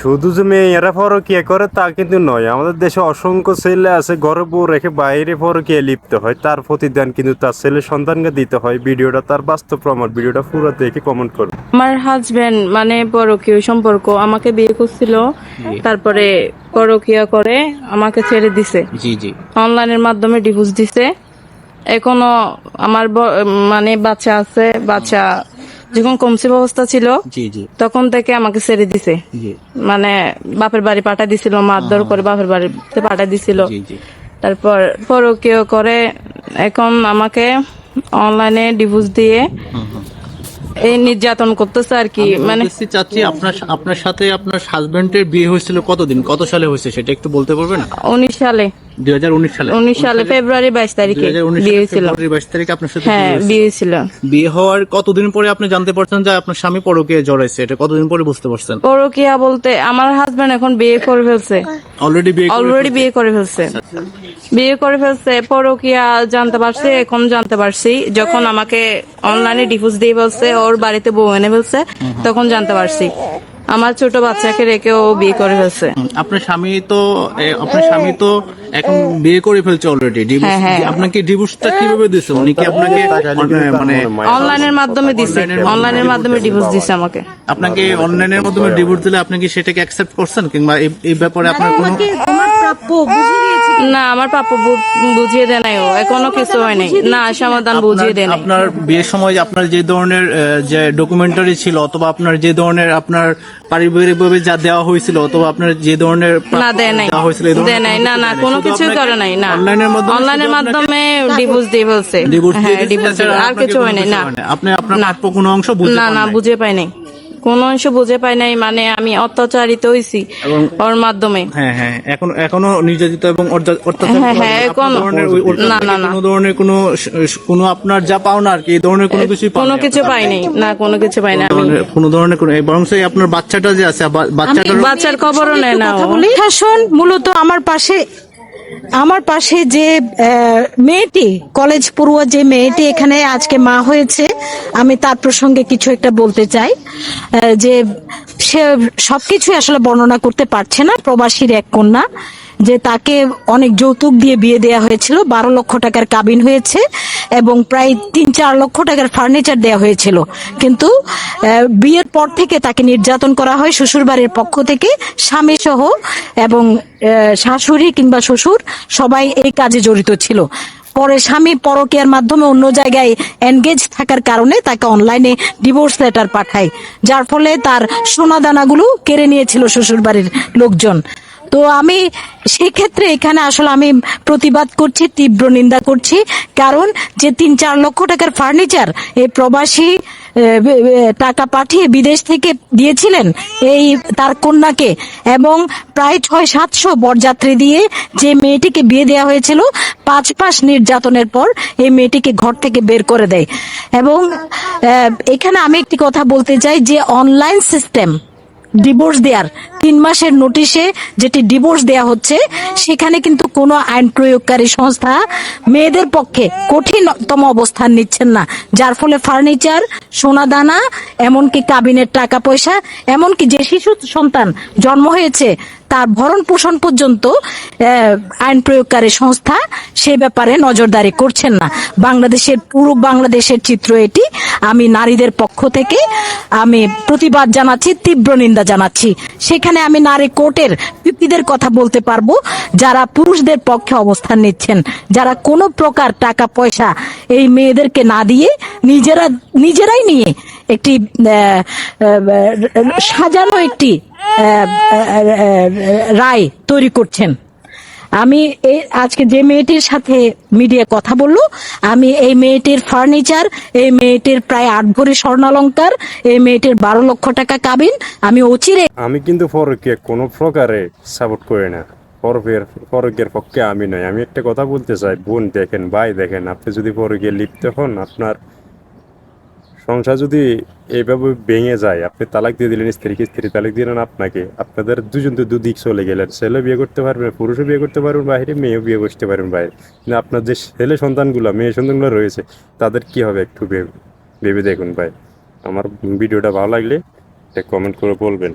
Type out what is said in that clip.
শুধু যে মেয়েরা পরকিয়া করে তা কিন্তু নয়। আমাদের দেশে অসংখ্য ছেলে আছে ঘরে বউ রেখে বাইরে পরকিয়া লিপ্ত হয়। তার প্রতিদান কিন্তু তার ছেলে সন্তানকে দিতে হয়। ভিডিওটা তার বাস্তব প্রমাণ। ভিডিওটা পুরো দেখে কমেন্ট করবে আমার হাজবেন্ড মানে পরকীয় সম্পর্ক আমাকে বিয়ে করছিল। তারপরে পরকিয়া করে আমাকে ছেড়ে দিছে। জি জি। অনলাইনের মাধ্যমে ডিভোর্স দিছে। এখনও আমার মানে বাচ্চা আছে বাচ্চা যখন কমসিব অবস্থা ছিল তখন থেকে আমাকে ছেড়ে দিছে। মানে বাপের বাড়ি পাঠা দিছিল মারধর করে বাপের বাড়িতে পাঠা দিছিল। তারপর পরকীয় করে এখন আমাকে অনলাইনে ডিভোর্স দিয়ে এই নির্যাতন করতেছে আর কি মানে চাচ্ছি আপনার আপনার সাথে আপনার হাজবেন্ডের বিয়ে হয়েছিল কতদিন? কত সালে হয়েছে সেটা একটু বলতে পারবেন? উনিশ সালে। সালে। সালে ফেব্রুয়ারি তারিখে বিয়ে হয়েছিল। তারিখে আপনার সাথে হ্যাঁ বিয়ে হয়েছিল। বিয়ে হওয়ার কতদিন পরে আপনি জানতে পারছেন যে আপনার স্বামী পরকে জড়াইছে? এটা কতদিন পরে বুঝতে পারছেন? পরকিয়া বলতে আমার হাজবেন্ড এখন বিয়ে করে ফেলছে। অলরেডি বিয়ে করে অলরেডি বিয়ে করে ফেলছে। বিয়ে করে ফেলছে পরকিয়া জানতে পারছি এখন জানতে পারছি। যখন আমাকে অনলাইনে ডিভোর্স দিয়ে বলছে ওর বাড়িতে বউ এনে ফেলছে তখন জানতে পারছি। আমার ছোট বাচ্চাকে রেখে ও বিয়ে করে ফেলছে। আপনার স্বামী তো আপনার স্বামী তো এখন বিয়ে করে ফেলছে অলরেডি হ্যাঁ, হ্যাঁ। আপনাকে ডিভোর্সটা কীভাবে দিছে? উনি কি আপনাকে মানে অনলাইনের মাধ্যমে দিছে। অনলাইনের মাধ্যমে ডিভোর্স দিছে। আমাকে। আপনাকে অনলাইনের মাধ্যমে ডিভোর্স দিলে আপনি কি সেটাকে অ্যাকসেপ্ট করছেন? কিংবা এই- ব্যাপারে আপনার কোনো প্রাপ্য বুঝিয়ে দিয়েছি না আমার পাপ্পা বু- বুঝিয়ে দেয় নাই ও। এখনও কিছু হয় নাই না সমাধান বুঝিয়ে দেয় নাই। আপনার বিয়ের সময় যে আপনার যে ধরনের যে ডকুমেন্টারি ছিল অথবা আপনার যে ধরনের আপনার পারিবারিকভাবে যা দেওয়া হয়েছিল অথবা আপনার যে ধরনের না দেয় নাই। দেওয়া হয়েছিল দেয় নাই। কোনো না কিছু না কোনো কিছুই করে নাই না। অনলাইনের মাধ্যমে অনলাইনের মাধ্যমে ডিভোর্স দিয়ে বলছে হ্যাঁ ডিভোর্স আর কিছু হয় নাই না। কিছু। আপনি আপনার প্রাপ্য কোনো অংশ বুঝতে না না। বুঝে পাই নাই কোন অংশ বুঝে পাই নাই মানে আমি অত্যাচারিত হইছি এবং- ওর মাধ্যমে। হ্যাঁ হ্যাঁ এখন এখনও নির্যাতিত এবং অত্যাচার হ্যাঁ, হ্যাঁ, এখন- ধরনের না, না, না। কোনো ধরনের কোনো কোনো আপনার যা পাওনা আর কি এই ধরনের কোনো পান কোনো কিছু পাই নাই। না কোনো কিছু পাই না কোনো আমি। ধরনের- কোনো ধরনের কোনো বরং সেই আপনার বাচ্চাটা যে আছে বাচ্চাটার বাচ্চার খবরও নেয় না ও। কথা মূলত আমার পাশে আমার পাশে যে মেয়েটি, কলেজ পড়ুয়া যে মেয়েটি এখানে আজকে মা হয়েছে, আমি তার প্রসঙ্গে কিছু একটা বলতে চাই যে সে সবকিছু আসলে বর্ণনা করতে পারছে না, প্রবাসীর এক কন্যা। যে তাকে অনেক যৌতুক দিয়ে বিয়ে দেওয়া হয়েছিল, বারো লক্ষ টাকার কাবিন হয়েছে এবং প্রায় তিন চার লক্ষ টাকার ফার্নিচার দেওয়া হয়েছিল। কিন্তু বিয়ের পর থেকে তাকে নির্যাতন করা হয় শ্বশুরবাড়ির পক্ষ থেকে স্বামী সহ এবং শাশুড়ি কিংবা শ্বশুর সবাই এই কাজে জড়িত ছিল। পরে স্বামী পরকীয়ার মাধ্যমে অন্য জায়গায় এনগেজ থাকার কারণে তাকে অনলাইনে ডিভোর্স লেটার পাঠায়, যার ফলে তার সোনা দানাগুলো কেড়ে নিয়েছিল শ্বশুরবাড়ির লোকজন। তো আমি সেক্ষেত্রে এখানে আসলে আমি প্রতিবাদ করছি, তীব্র নিন্দা করছি। কারণ যে তিন চার লক্ষ টাকার ফার্নিচার এই প্রবাসী টাকা পাঠিয়ে বিদেশ থেকে দিয়েছিলেন এই তার কন্যাকে এবং প্রায় ছয় সাতশো বরযাত্রী দিয়ে যে মেয়েটিকে বিয়ে দেওয়া হয়েছিল, পাঁচ মাস নির্যাতনের পর এই মেয়েটিকে ঘর থেকে বের করে দেয়। এবং এখানে আমি একটি কথা বলতে চাই যে অনলাইন সিস্টেম ডিভোর্স দেওয়ার তিন মাসের নোটিশে যেটি ডিভোর্স দেয়া হচ্ছে, সেখানে কিন্তু কোনো আইন প্রয়োগকারী সংস্থা মেয়েদের পক্ষে কঠিনতম অবস্থান নিচ্ছেন না। যার ফলে ফার্নিচার সোনা দানা এমনকি কাবিনের টাকা পয়সা এমনকি যে শিশু সন্তান জন্ম হয়েছে, তার ভরণ পোষণ পর্যন্ত আইন প্রয়োগকারী সংস্থা সে ব্যাপারে নজরদারি করছেন না। বাংলাদেশের, পুরো বাংলাদেশের চিত্র এটি। আমি নারীদের পক্ষ থেকে আমি প্রতিবাদ জানাচ্ছি, তীব্র নিন্দা জানাচ্ছি। সেখানে আমি নারী কোর্টের ব্যক্তিদের কথা বলতে পারব, যারা পুরুষদের পক্ষে অবস্থান নিচ্ছেন, যারা কোনো প্রকার টাকা পয়সা এই মেয়েদেরকে না দিয়ে নিজেরা, নিজেরাই নিয়ে একটি সাজানো একটি রায় তৈরি করছেন। আমি এই আজকে যে মেয়েটির সাথে মিডিয়া কথা বলল, আমি এই মেয়েটির ফার্নিচার এই মেয়েটির প্রায় আট ভরি স্বর্ণালঙ্কার, এই মেয়েটির বারো লক্ষ টাকা কাবিন, আমি অচিরে আমি কিন্তু পরকিয়া, কোনো প্রকারে সাপোর্ট করি না। পরকের পরকের পক্ষে আমি নয় আমি একটা কথা বলতে চাই, বোন দেখেন, ভাই দেখেন, আপনি যদি পরকে লিপ্ত হন, আপনার সংসার যদি এইভাবে ভেঙে যায়, আপনি তালাক দিয়ে দিলেন, স্ত্রীকে স্ত্রী তালাক দিলেন আপনাকে, আপনাদের দুজন তো দুদিক চলে গেলেন। ছেলে বিয়ে করতে পারবেন পুরুষও বিয়ে করতে পারবেন বাইরে মেয়েও বিয়ে করতে পারবেন বাইরে। কিন্তু আপনার যে ছেলে সন্তানগুলো, মেয়ে সন্তানগুলো রয়েছে, তাদের কি হবে একটু ভেবে ভেবে দেখুন ভাই। আমার ভিডিওটা ভালো লাগলে কমেন্ট করে বলবেন।